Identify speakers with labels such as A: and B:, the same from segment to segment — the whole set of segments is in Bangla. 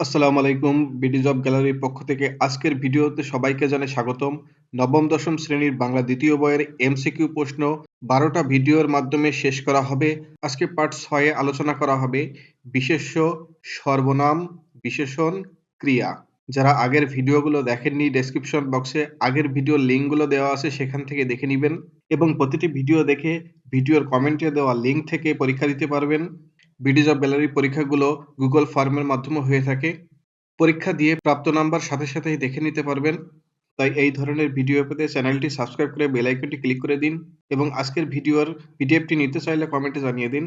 A: আসসালামু আলাইকুম, বিডি জব গ্যালারির পক্ষ থেকে আজকের ভিডিওতে সবাইকে জানাই স্বাগতম। নবম, দশম শ্রেণির বাংলা দ্বিতীয় বইয়ের এমসিকিউ প্রশ্ন বারোটা ভিডিওর মাধ্যমে শেষ করা হবে। আজকে পার্ট ছয়ে আলোচনা করা হবে বিশেষ্য, সর্বনাম, বিশেষণ, ক্রিয়া। যারা আগের ভিডিওগুলো দেখেননি ডেসক্রিপশন বক্সে আগের ভিডিওর লিঙ্কগুলো দেওয়া আছে, সেখান থেকে দেখে নেবেন। এবং প্রতিটি ভিডিও দেখে ভিডিওর কমেন্টে দেওয়া লিঙ্ক থেকে পরীক্ষা দিতে পারবেন। বিডি জব গ্যালারি পরীক্ষাগুলো গুগল ফর্মের মাধ্যমে হয়ে থাকে। পরীক্ষা দিয়ে প্রাপ্ত নাম্বার সাথে সাথেই দেখে নিতে পারবেন। তাই এই ধরনের ভিডিও পেতে চ্যানেলটি সাবস্ক্রাইব করে বেল আইকনটি ক্লিক করে দিন এবং আজকের ভিডিওর পিডিএফটি নিতে চাইলে কমেন্টে জানিয়ে দিন।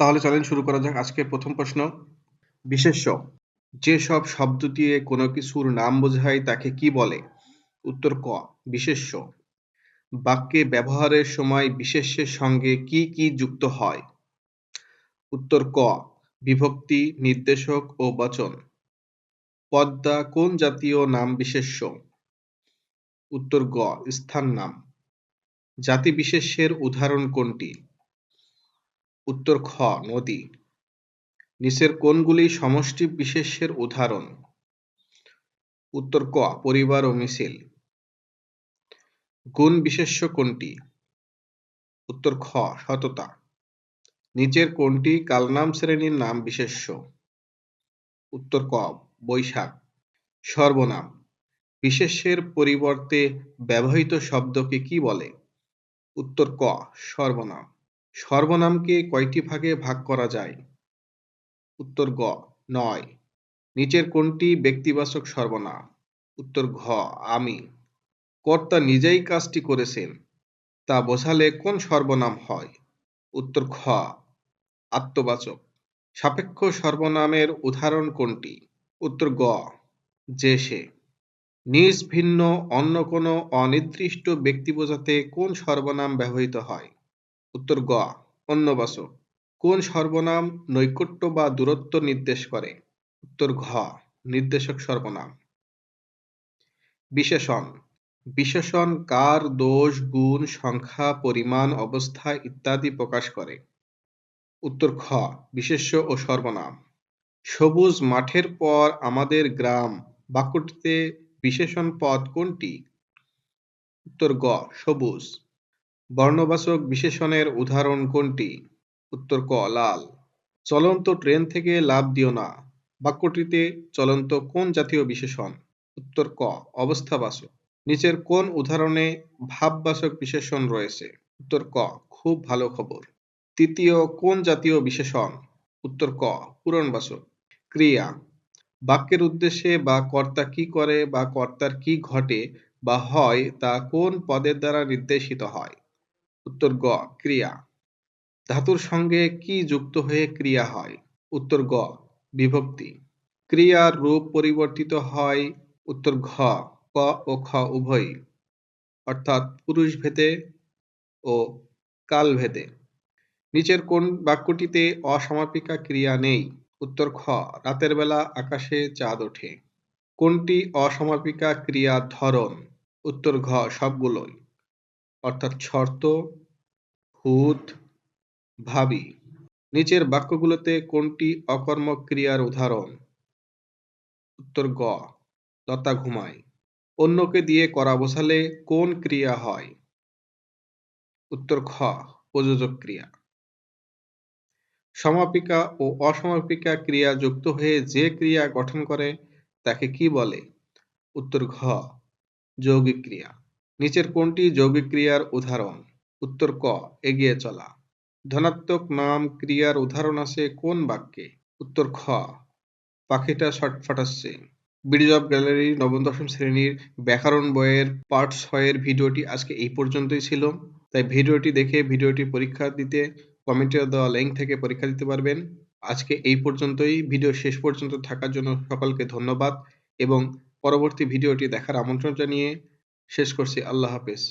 A: তাহলে চলেন শুরু করা যাক আজকের প্রথম প্রশ্ন। বিশেষ্য, যে সব শব্দ দিয়ে কোনো কিছুর নাম বোঝায় তাকে কি বলে? উত্তর ক, বিশেষ্য। বাক্যে ব্যবহারের সময় বিশেষ্যের সঙ্গে কি কি যুক্ত হয়? উত্তর ক, বিভক্তি, নির্দেশক ও বচন। পদ্মা কোন জাতীয় নাম বিশেষ্য? উত্তর গ, স্থান নাম। জাতি বিশেষ্যের উদাহরণ কোনটি? উত্তর খ, নদী। নিচের কোনগুলি সমষ্টি বিশেষ্যের উদাহরণ। উত্তর ক, পরিবার ও মিছিল। গুণ বিশেষ্য কোনটি? উত্তর খ, সততা। নিচের কোনটি কালনাম শ্রেণির নাম বিশেষ্য। উত্তর ক, বৈশাখ, সর্বনাম। বিশেষ্যের পরিবর্তে ব্যবহৃত শব্দকে কি বলে? উত্তর ক, সর্বনাম। সর্বনামকে কয়টি ভাগে ভাগ করা যায়? উত্তর গ, নয়। নিচের কোনটি ব্যক্তিবাচক সর্বনাম। উত্তর ঘ, আমি। কর্তা নিজেই কাজটি করেছেন। তা বোঝালে কোন সর্বনাম হয়? উত্তর খ আত্মবাচক। সাপেক্ষ সর্বনামের উদাহরণ কোনটি? উত্তর গ, যে সে। নিজ ভিন্ন অন্য কোনো অনির্দিষ্ট ব্যক্তি বোঝাতে কোন সর্বনাম ব্যবহৃত হয়? উত্তর গ, অন্যবাচক। কোন সর্বনাম নৈকট্য বা দূরত্ব নির্দেশ করে? উত্তর ঘ, নির্দেশক সর্বনাম। বিশেষণ। বিশেষণ কার, দোষ, গুণ, সংখ্যা, পরিমাণ, অবস্থা ইত্যাদি প্রকাশ করে। উত্তর খ, বিশেষ্য ও সর্বনাম। সবুজ মাঠের পর আমাদের গ্রাম, বাক্যটিতে বিশেষণ পদ কোনটি? উত্তর গ, সবুজ। বর্ণবাচক বিশেষণের উদাহরণ কোনটি? উত্তর ক, লাল। চলন্ত ট্রেন থেকে লাভ দিও না। বাক্যটিতে চলন্ত কোন জাতীয় বিশেষণ? উত্তর ক, অবস্থাবাচক। নিচের কোন উদাহরণে ভাববাচক বিশেষণ রয়েছে? উত্তর ক, খুব ভালো খবর। তৃতীয় কোন জাতীয় বিশেষণ? উত্তর ক পূরণবাচক ক্রিয়া, বাক্যের উদ্দেশ্যে বা কর্তা কি করে বা কর্তার কি ঘটে বা হয় তা কোন পদের দ্বারা নির্দেশিত হয়? উত্তর গ, ক্রিয়া। ধাতুর সঙ্গে কি যুক্ত হয়ে ক্রিয়া হয়? উত্তর গ, বিভক্তি। ক্রিয়ার রূপ পরিবর্তিত হয়, উত্তর ঘ, ক ও খ উভয়ই। অর্থাৎ পুরুষ ভেদে ও কাল ভেদে নিচের কোন বাক্যটিতে অসমাপিকা ক্রিয়া নেই? উত্তর খ, রাতের বেলা আকাশে চাঁদ ওঠে। কোনটি অসমাপিকা ক্রিয়ার ধরন? উত্তর ঘ, সবগুলোই। অর্থাৎ শর্ত হুত ভাবি। নিচের বাক্যগুলোতে কোনটি অকর্মক ক্রিয়ার উদাহরণ? উত্তর গ, লতা ঘুমায়। অন্যকে দিয়ে করা বোঝালে কোন ক্রিয়া হয়? উত্তর খ, প্রযোজক ক্রিয়া। সমাপিকা ও অসমাপিকা ক্রিয়া যুক্ত হয়ে যে ক্রিয়া গঠন করে, তাকে কি বলে? উত্তর ঘ, যৌগিক ক্রিয়া। নিচের কোনটি যৌগিক ক্রিয়ার উদাহরণ? উত্তর ক, এগিয়ে চলা। ধনাত্মক নাম ক্রিয়ার উদাহরণ আছে কোন বাক্যে? উত্তর খ, পাখিটা ছটফটাচ্ছে বিডিজব গ্যালারি নবম, দশম শ্রেণির ব্যাকরণ বইয়ের পার্ট ছয়ের ভিডিওটি আজকে এই পর্যন্তই ছিল। তাই ভিডিওটি দেখে ভিডিওটি পরীক্ষা দিতে কমেন্টে দেওয়া লিঙ্ক থেকে পরীক্ষা দিতে পারবেন। আজকে এই পর্যন্তই। ভিডিও শেষ পর্যন্ত থাকার জন্য সকলকে ধন্যবাদ এবং পরবর্তী ভিডিওটি দেখার আমন্ত্রণ জানিয়ে শেষ করছি। আল্লাহ হাফেজ।